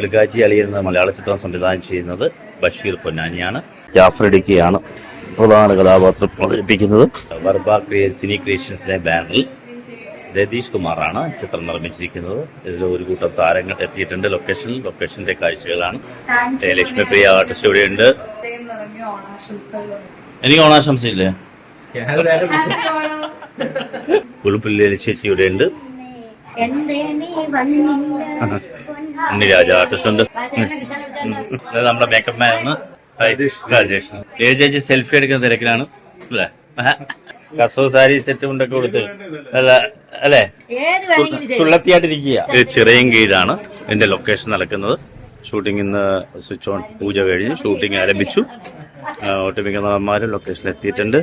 കിടക്കാച്ചി അളി എന്ന മലയാള ചിത്രം സംവിധാനം ചെയ്യുന്നത് ബഷീർ പൊന്നാനിയാണ്. ജാഫ്രഡിക്കയാണ് പ്രധാന കഥാപാത്രം അവതരിപ്പിക്കുന്നത്. വർബ ക്രിയ സിനി ക്രിയേഷൻസിന്റെ ബാനറിൽ രതീഷ് കുമാറാണ് ചിത്രം നിർമ്മിച്ചിരിക്കുന്നത്. ഇതിൽ ഒരു കൂട്ടം താരങ്ങൾ എത്തിയിട്ടുണ്ട്. ലൊക്കേഷനിൽ ലൊക്കേഷന്റെ കാഴ്ചകളാണ്. ലക്ഷ്മി പ്രിയ ആർട്ടിസ്റ്റ് ഇവിടെ ഉണ്ട്. എനിക്ക് ഓണാശംസയില്ലേ? ഓണം. ചേച്ചി ഇവിടെ ഉണ്ട്. എന്തേ നീ വന്നില്ല? ഉണ്ണിരാജ ആർട്ടിസ്റ്റ് നമ്മുടെ മേക്കപ്പ് മാൻ ആണ്. രാജേഷ്. ചേച്ചി സെൽഫി എടുക്കുന്ന തിരക്കിലാണ്. അല്ലേ? കസവ് സാരി സെറ്റ് കൊണ്ടൊക്കെ കൊടുത്ത്. അല്ല അല്ലേ? ചുള്ളത്തിയായിട്ടിരിക്കുക. ചെറിയ കീഴാണ്. ഇതിന്റെ ലൊക്കേഷൻ നടക്കുന്നത്. ഷൂട്ടിംഗ് ഇന്ന് സ്വിച്ച് ഓൺ പൂജ കഴിഞ്ഞ് ഷൂട്ടിംഗ് ആരംഭിച്ചു. ഒട്ടുമിക്ക നടന്മാരും ലൊക്കേഷനിൽ എത്തിയിട്ടുണ്ട്.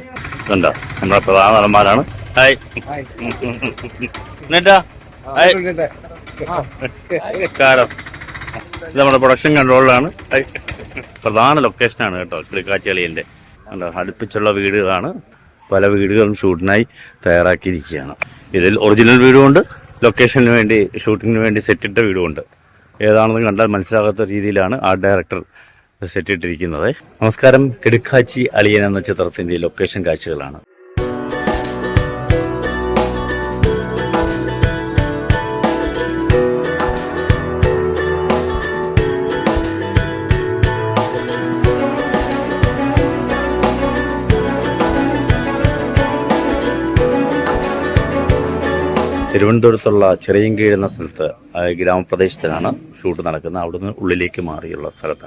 കണ്ടോ? നമ്മുടെ പ്രധാന നടന്മാരാണ്. ഹായ് എന്നിട്ടാ? ഹായ് നമസ്കാരം. ഇത് നമ്മുടെ പ്രൊഡക്ഷൻ കൺട്രോളിലാണ്. പ്രധാന ലൊക്കേഷനാണ് കേട്ടോ കിളിക്കാച്ചളിയന്റെ അടുപ്പിച്ചുള്ള വീടുകളാണ്. പല വീടുകളും ഷൂട്ടിനായി തയ്യാറാക്കിയിരിക്കുകയാണ്. ഇതിൽ ഒറിജിനൽ വീടുമുണ്ട് ലൊക്കേഷന് വേണ്ടി ഷൂട്ടിങ്ങിന് വേണ്ടി സെറ്റിട്ട വീടുമുണ്ട്. ഏതാണെന്ന് കണ്ടാൽ മനസ്സിലാകാത്ത രീതിയിലാണ് ആ ഡയറക്ടർ സെറ്റിട്ടിരിക്കുന്നത് നമസ്കാരം കിടുക്കാച്ചി അളിയൻ എന്ന ചിത്രത്തിന്റെ ലൊക്കേഷൻ കാഴ്ചകളാണ്. തിരുവനന്തപുരത്തുള്ള ചെറിയങ്കീഴ് എന്ന സ്ഥലത്ത് ഗ്രാമപ്രദേശത്തിനാണ് ഷൂട്ട് നടക്കുന്നത്. അവിടുന്ന് ഉള്ളിലേക്ക് മാറിയുള്ള സ്ഥലത്താണ്.